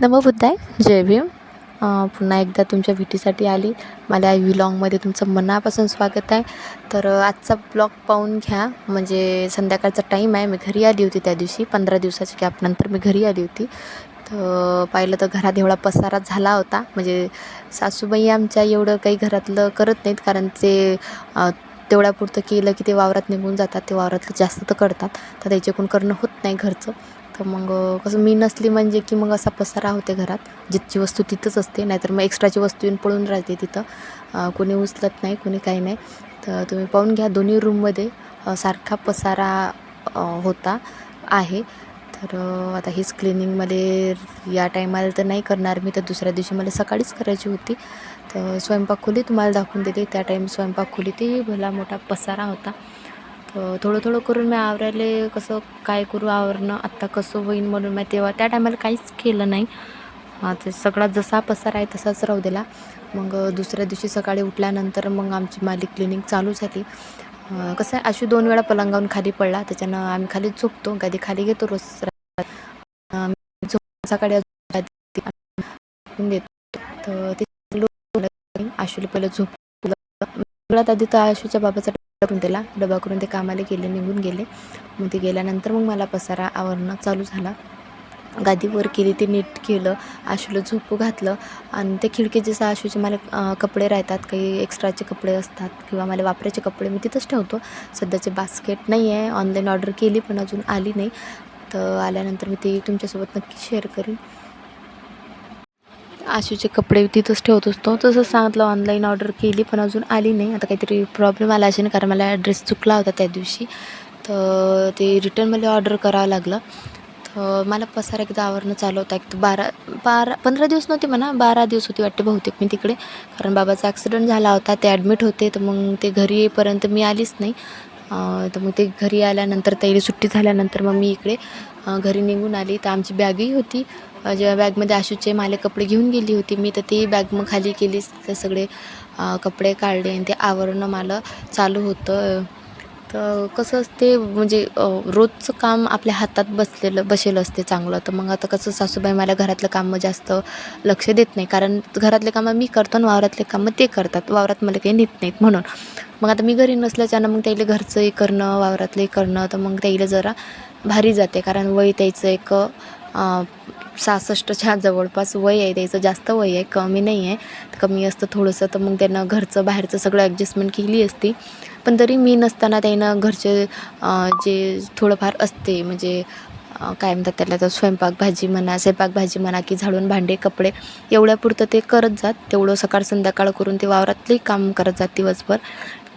नमोबुद्धाय जय भीम. पुन्हा एकदा तुमच्या भेटीसाठी आली. मला व्लॉगमध्ये तुमचं मनापासून स्वागत आहे. तर आजचा ब्लॉग पाहून घ्या. म्हणजे संध्याकाळचा टाईम आहे. मी घरी आली होती त्या दिवशी. पंधरा दिवसाच्या गॅपनंतर मी घरी आली होती. तर पाहिलं तर घरात एवढा पसारा झाला होता. म्हणजे सासूबाई आमच्या एवढं काही घरातलं करत नाहीत. कारण ते तेवढ्यापुरतं केलं की ते वावरात निघून जातात. ते वावरातलं जास्त तर करतात. तर त्याच्याकडून करणं होत नाही घरचं. तर मग कसं मी नसली म्हणजे की मग असा पसारा होते घरात. जिथची वस्तू तिथंच असते नाहीतर मग एक्स्ट्राची वस्तू येऊन पळून राहते तिथं. कोणी उचलत नाही कोणी काही नाही. तर तुम्ही पाहून घ्या दोन्ही रूममध्ये सारखा पसारा होता आहे. तर आता हीच क्लिनिंगमध्ये या टायमाला तर नाही करणार मी. तर दुसऱ्या दिवशी मला सकाळीच करायची होती. तर स्वयंपाक खोली तुम्हाला दाखवून देते. त्या टाईम स्वयंपाक खोली ती भला मोठा पसारा होता. तर थोडं थोडं करून मी आवरायले कसं काय करू आवरणं आत्ता कसं होईन म्हणून मी तेव्हा त्या टायमाला काहीच केलं नाही. ते सगळा जसा पसार आहे तसाच राहू दिला. मग दुसऱ्या दिवशी सकाळी उठल्यानंतर मग आमची माली क्लिनिक चालू झाली. कसं आहे आशू दोन वेळा पलंगावून खाली पडला. त्याच्यानं आम्ही खाली झोपतो गादी खाली घेतो रोज झोप सकाळी देतो. तर ते चालू आशूला पहिलं झोपलं. सगळ्यात आधी तर आशूच्या बाबाचा करून त्याला डबा करून ते कामाला गेले निघून गेले. मग ते गेल्यानंतर मग मला पसारा आवरणं चालू झाला. गादीवर केली ते नीट केलं आशूला झोपू घातलं. आणि ते खिडकी जसं आशूचे मला कपडे राहतात काही एक्स्ट्राचे कपडे असतात किंवा मला वापरायचे कपडे मी तिथंच ठेवतो. सध्याचे बास्केट नाही आहे ऑनलाईन ऑर्डर केली पण अजून आली नाही. तर आल्यानंतर मी ते तुमच्यासोबत नक्की शेअर करीन. आशूचे कपडे तिथंच ठेवत असतो. तसं सांगितलं ऑनलाईन ऑर्डर केली पण अजून आली नाही. आता काहीतरी प्रॉब्लेम आला असेल कारण मला ॲड्रेस चुकला होता त्या दिवशी. तर ते रिटर्न मला ऑर्डर करावं लागलं. तर मला पसारा एकदा आवरणं चालू होता. एक तर बारा बारा पंधरा दिवस नव्हते म्हणा बारा दिवस होती वाटते बहुतेक मी तिकडे. कारण बाबाचा ॲक्सिडेंट झाला होता ते ॲडमिट होते तर मग ते घरी येईपर्यंत मी आलीच नाही. तर मग ते घरी आल्यानंतर त्याला सुट्टी झाल्यानंतर मग मी इकडे घरी निघून आली. तर आमची बॅगही होती. जेव्हा बॅगमध्ये आशूचे माले कपडे घेऊन गेली होती मी तर ती बॅग मग खाली केली ते सगळे कपडे काढले आणि ते आवरणं मला चालू होतं. तर कसं असते म्हणजे रोजचं काम आपल्या हातात बसलेलं बसेल असते चांगलं. तर मग आता कसं सासूबाई मला घरातलं कामं जास्त लक्ष देत नाही. कारण घरातले कामं मी करतो आणि वावरातले कामं ते करतात. वावरात मला काही नेत नाहीत म्हणून. मग आता मी घरी नसल्याच्यानं मग त्याला घरचंही करणं वावरातलंही करणं तर मग त्याला जरा भारी जाते. कारण वय त्याचं एक सहासष्टच्या जवळपास वय आहे. त्याचं जास्त वय आहे. कमी नाही आहे. कमी असतं थोडंसं. तर मग त्यानं घरचं बाहेरचं सगळं ॲडजस्टमेंट केली असती. पण तरी मी नसताना त्यानं घरचे जे थोडंफार असते. म्हणजे काय म्हणतात त्याला तर स्वयंपाक भाजी म्हणा स्वयंपाक भाजी म्हणा की झाडून भांडे कपडे एवढ्यापुरतं ते करत जात. तेवढं सकाळ संध्याकाळ करून ते वावरातलंही काम करत जात दिवसभर.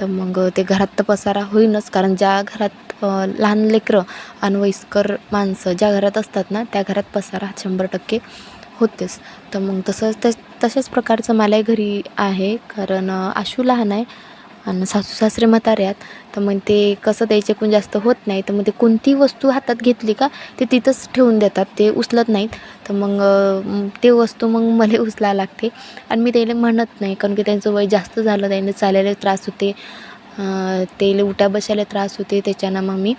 तर मग ते घरात तर पसारा होईनच कारण ज्या घरात लहान लेकरं आणि वयस्कर माणसं ज्या घरात असतात ना त्या घरात पसारा शंभर टक्के होतेच. तर मग तसंच तस तशाच प्रकारचं मलाही घरी आहे कारण आशू लहान आहे. आणि सासू सासरे म्हाताऱ्यात तर मग ते कसं द्यायचे जास्त होत नाही तर मग ते कोणती वस्तू हातात घेतली का ते तिथंच ठेवून देतात ते उचलत नाहीत. तर मग ते वस्तू मग मला उचलायला लागते. आणि मी त्याला म्हणत नाही कारण की त्यांचं वय जास्त झालं त्याने चालायला त्रास होते. त्याला उठा बसायला त्रास होते त्याच्यानं मग मी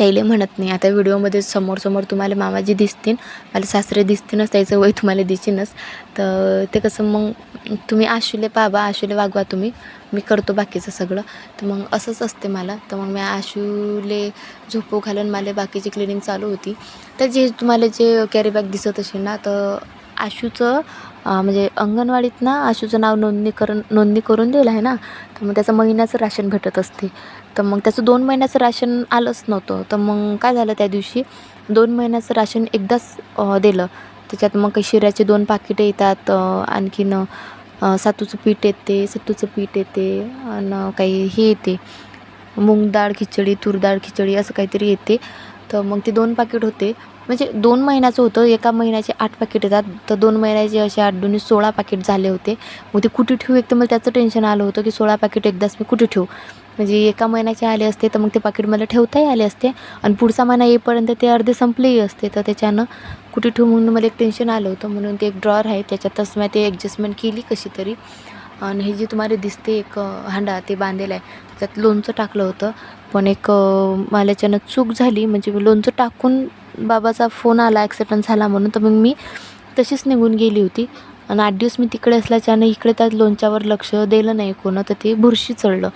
त्याला म्हणत नाही. आता व्हिडिओमध्ये समोर समोर तुम्हाला मामाजी दिसतील मला सासरे दिसतीलच त्याचं वय तुम्हाला दिसेनच तर ते कसं मग तुम्ही आशुले पाहा आशुले वागवा तुम्ही. मी करतो बाकीचं सगळं. तर मग असंच असते मला. तर मग मी आशूले झोपू घालून मला बाकीची क्लिनिंग चालू होती. तर जे तुम्हाला जे कॅरी बॅग दिसत असेल ना तर आशूचं म्हणजे अंगणवाडीत ना आशूचं नाव नोंदणी करून नोंदणी करून दिलं आहे ना तर मग त्याचं महिन्याचं राशन भेटत असते. तर मग त्याचं दोन महिन्याचं राशन आलंच नव्हतं. तर मग काय झालं त्या दिवशी? दोन महिन्याचं राशन एकदाच दिलं. त्याच्यात मग काही शिऱ्याचे दोन पाकिटे येतात आणखीन सातूचं पीठ येते सत्तूचं पीठ येते आणि काही हे येते. मूग डाळ खिचडी तूर डाळ खिचडी असं काहीतरी येते. तर मग ते दोन पाकिट होते. म्हणजे दोन महिन्याचं होतं एका महिन्याचे आठ पाकिट येतात. तर दोन महिन्याचे असे आठ दोन्ही सोळा पाकिट झाले होते. मग ते कुठे ठेवू? एक तर मला त्याचं टेन्शन आलं होतं की सोळा पाकिट एकदाच मी कुठे ठेवू? म्हणजे एका महिन्याचे आले असते तर मग ते पाकिट मला ठेवताही आले असते. आणि पुढचा महिना येईपर्यंत ते अर्धे संपलेही असते. तर त्याच्यानं कुठे ठेवू म्हणून मला एक टेन्शन आलं होतं. म्हणून ते एक ड्रॉवर आहे. त्याच्यातच मी ते ॲडजस्टमेंट केली कशी तरी आणि हे जे तुम्हाला दिसते एक हांडा ते बांधलेलं आहे. त्यात लोणचं टाकलं होतं. पण एक मला चूक झाली. म्हणजे मी लोणचं टाकून बाबाचा फोन आला ॲक्सिडेंट झाला म्हणून. तर मग मी तशीच निघून गेली होती. आणि आठ दिवस मी तिकडे असल्याच्यानं इकडे त्या लोणच्यावर लक्ष दिलं नाही कोणं. तर ते बुरशी चढलं.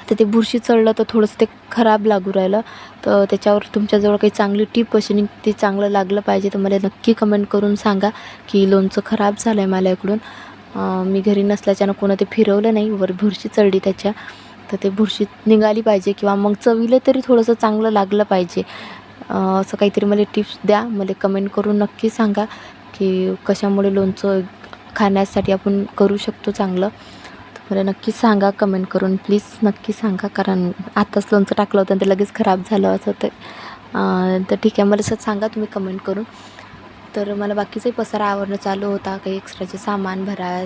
आता ते बुरशी चढलं तर थोडंसं ते खराब लागू राहिलं. तर त्याच्यावर तुमच्याजवळ काही चांगली टीप अशी ते चांगलं लागलं पाहिजे तर मला नक्की कमेंट करून सांगा की लोणचं खराब झालं आहे मला इकडून. मी घरी नसल्याच्यानं कोणं ते फिरवलं नाही. वर बुरशी चढली त्याच्या. तर ते बुरशी निघाली पाहिजे किंवा मग चवीला तरी थोडंसं चांगलं लागलं पाहिजे. असं काहीतरी मला टिप्स द्या. मला कमेंट करून नक्की सांगा की कशामुळे लोणचं खाण्यासाठी आपण करू शकतो चांगलं. मला नक्की सांगा कमेंट करून. प्लीज नक्की सांगा कारण आत्ताच लोणचं टाकलं होतं ते लगेच खराब झालं असं ते तर ठीक आहे मला असं सांगा तुम्ही कमेंट करून. तर मला बाकीचाही पसारा आवरणं चालू होता. काही एक्स्ट्राचे सामान भरा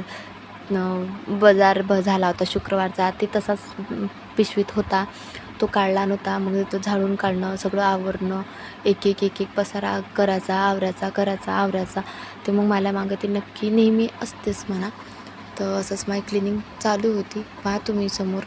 बाजार ब झाला होता शुक्रवारचा ते तसाच पिशवीत होता. तो काढला नव्हता. मग तो झाडून काढणं सगळं आवरणं एक एक एक एक पसारा करायचा आवरायचा करायचा आवरायचा. ते मग मला मागं ते नक्की नेहमी असतेच म्हणा. तर असंच माझी क्लिनिंग चालू होती. पहा तुम्ही समोर.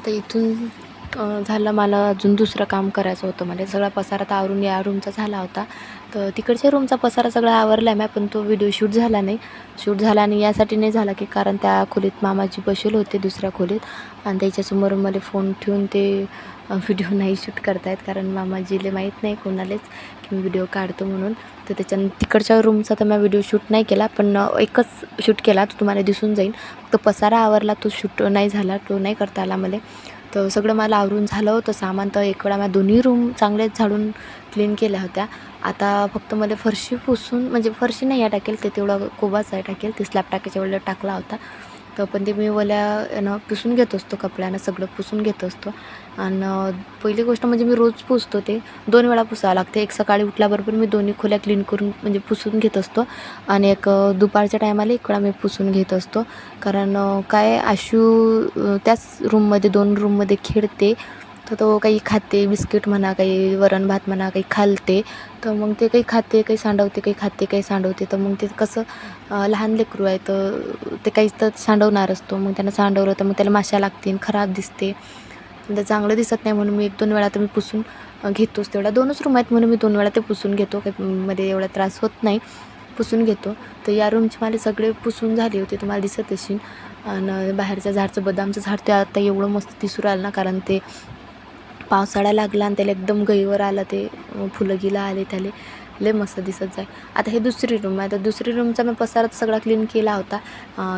आता इथून झालं मला अजून दुसरं काम करायचं होतं. म्हणजे सगळा पसारा तर आवरून या रूमचा झाला होता. तर तिकडच्या रूमचा पसारा सगळा आवरला आहे पण तो व्हिडिओ शूट झाला नाही. शूट झाला आणि यासाठी नाही झाला की कारण त्या खोलीत मामाजी बसेल होते दुसऱ्या खोलीत. आणि त्याच्यासमोर मला फोन ठेवून ते व्हिडिओ नाही शूट करतायत कारण मामाजीले माहीत नाही कोणालाच की मी व्हिडिओ काढतो म्हणून. तर त्याच्यानं तिकडच्या रूमचा तर मी व्हिडिओ शूट नाही केला पण एकच शूट केला तो तुम्हाला दिसून जाईल. तो पसारा आवरला तो शूट नाही झाला तो नाही करता आला मला. तर सगळं मला आवरून झालं होतं सामान. तर एक वेळा मला दोन्ही रूम चांगलेच झाडून क्लीन केल्या होत्या. आता फक्त मला फरशी पुसून म्हणजे फरशी नाही आहे टाकेल ते तेवढा कोबाच आहे टाकेल. ते स्लॅब टाकायच्या वेळेला टाकला होता. तर पण ते मी ओल्या यानं पुसून घेत असतो कपड्यानं सगळं पुसून घेत असतो. आणि पहिली गोष्ट म्हणजे मी रोज पुसतो ते. दोन वेळा पुसावं लागते. एक सकाळी उठल्याबरोबर मी दोन्ही खोल्या क्लीन करून म्हणजे पुसून घेत असतो. आणि एक दुपारच्या टायमाला एक वेळा मी पुसून घेत असतो. कारण काय आशू त्याच रूममध्ये दोन रूममध्ये खेळते. तर तो काही खाते बिस्किट म्हणा काही वरण भात म्हणा काही खालते. तर मग ते काही खाते काही सांडवते काही खाते काही सांडवते. तर मग ते कसं लहान लेकरू आहे तर ते काहीच तर सांडवणार असतो. मग त्यांना सांडवलं तर मग त्याला माशा लागतील खराब दिसते. तर चांगलं दिसत नाही म्हणून मी एक दोन वेळा तर मी पुसून घेतोच तेवढा. दोनच रूम आहेत म्हणून मी दोन वेळा ते पुसून घेतो. काही मध्ये एवढा त्रास होत नाही. पुसून घेतो. तर या रूमचे मला सगळे पुसून झाले होते. तुम्हाला दिसत असेल. आणि बाहेरच्या झाडचं बदामचं झाड ते आता एवढं मस्त दिसू राहिलं ना कारण ते पावसाळा लागला आणि त्याला एकदम गईवर आलं ते फुलं गिलं आले त्याला. लय मस्त दिसत जाय. आता हे दुसरी रूम आहे. तर दुसरी रूमचा मी पसारात सगळा क्लीन केला होता.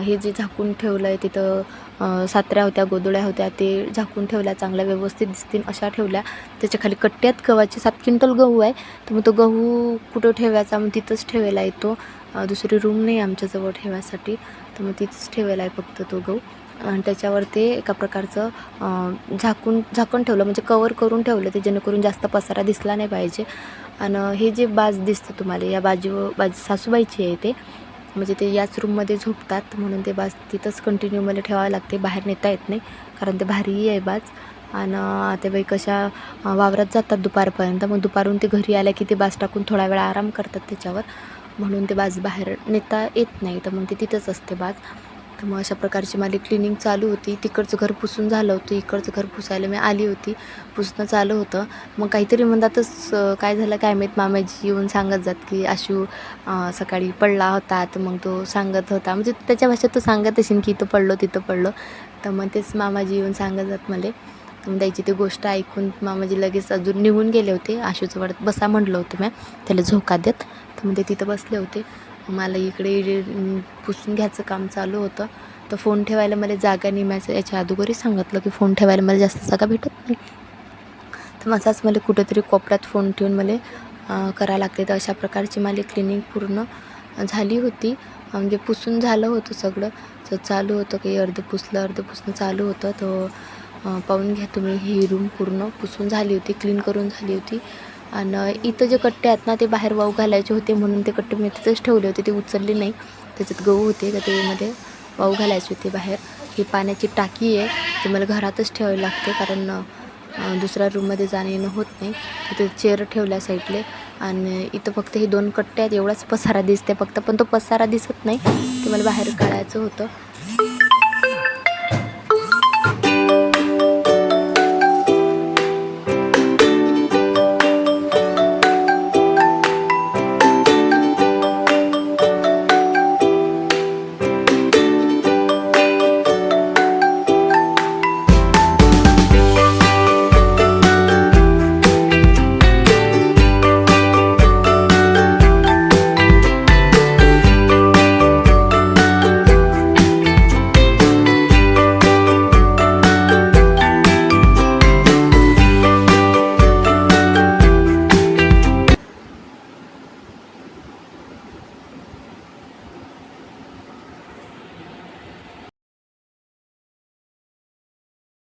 हे जे झाकून ठेवलं आहे तिथं सात्र्या होत्या गोदोळ्या होत्या ते झाकून ठेवल्या चांगल्या व्यवस्थित दिसतील अशा ठेवल्या. त्याच्याखाली कट्ट्यात गव्हाचे सात क्विंटल गहू आहे. तर मग तो गहू कुठं ठेवायचा? मग तिथंच ठेवायला येतो. दुसरी रूम नाही आमच्याजवळ ठेवायसाठी. तर मग तिथंच ठेवायला आहे फक्त तो गहू. आणि त्याच्यावर ते एका प्रकारचं झाकून झाकून झाकण ठेवलं म्हणजे कवर करून ठेवलं ते जेणेकरून जास्त पसारा दिसला नाही पाहिजे. आणि हे जे बाज दिसतं तुम्हाला या बाजू बाज सासूबाईची आहे ते म्हणजे ते याच रूममध्ये झोपतात म्हणून ते बाज तिथंच कंटिन्यू मला ठेवावं लागते बाहेर नेता येत नाही कारण ते भारीही आहे बाज. आणि ते बाई कशा वावरात जातात दुपारपर्यंत मग दुपारून ते घरी आल्या की ते बाज टाकून थोडा वेळ आराम करतात त्याच्यावर म्हणून ते बाज बाहेर नेता येत नाही तर मग ते तिथंच असते बाज. तर मग अशा प्रकारची माझी क्लिनिंग चालू होती. तिकडचं घर पुसून झालं होतं. इकडचं घर पुसायला मी आली होती. पुसणं चालू होतं. मग काहीतरी म्हणतातच काय झालं काय माहीत? मामाजी येऊन सांगत जात की आशू सकाळी पडला होता. तर मग तो सांगत होता. म्हणजे त्याच्या भाषेत तो सांगत असेल की इथं पडलो तिथं पडलो. तर मग तेच मामाजी येऊन सांगत जात मला मग त्याची ती गोष्ट ऐकून मामाजी लगेच अजून निघून गेले होते. आशूचं वाढत बसा म्हटलं होतं मॅम त्याला झोका देत. तर मग ते तिथं बसले होते. मला इकडे पुसून घ्यायचं काम चालू होतं. तर फोन ठेवायला मला जागा निमायचं याच्या अगोदरही सांगितलं की फोन ठेवायला मला जास्त जागा भेटत नाही. तर माझाच मला कुठेतरी कोपऱ्यात फोन ठेवून मला अं, करावं लागते. तर अशा प्रकारची माझी क्लिनिक पूर्ण झाली होती. म्हणजे पुसून झालं होतं सगळं. तर चालू होतं काही अर्ध पुसलं अर्ध पुसणं चालू होतं. तर पाहून घ्या तुम्ही ही रूम पूर्ण पुसून झाली होती क्लीन करून झाली होती. आणि इथं जे कट्टे आहेत ना ते बाहेर वाऊ घालायचे होते म्हणून ते कट्टे मी तिथंच ठेवले होते. ते उचलले नाही. त्याच्यात गहू होते तर तेमध्ये वाहू वाऊ घालायचे होते बाहेर. ही पाण्याची टाकी आहे. ती मला घरातच ठेवावी लागते कारण दुसऱ्या रूममध्ये जाणं येणं होत नाही. तिथे चेअर ठेवल्या साईडले आणि इथं फक्त हे दोन कट्टे आहेत. एवढाच पसारा दिसते फक्त पण तो पसारा दिसत नाही. ते मला बाहेर काढायचं होतं.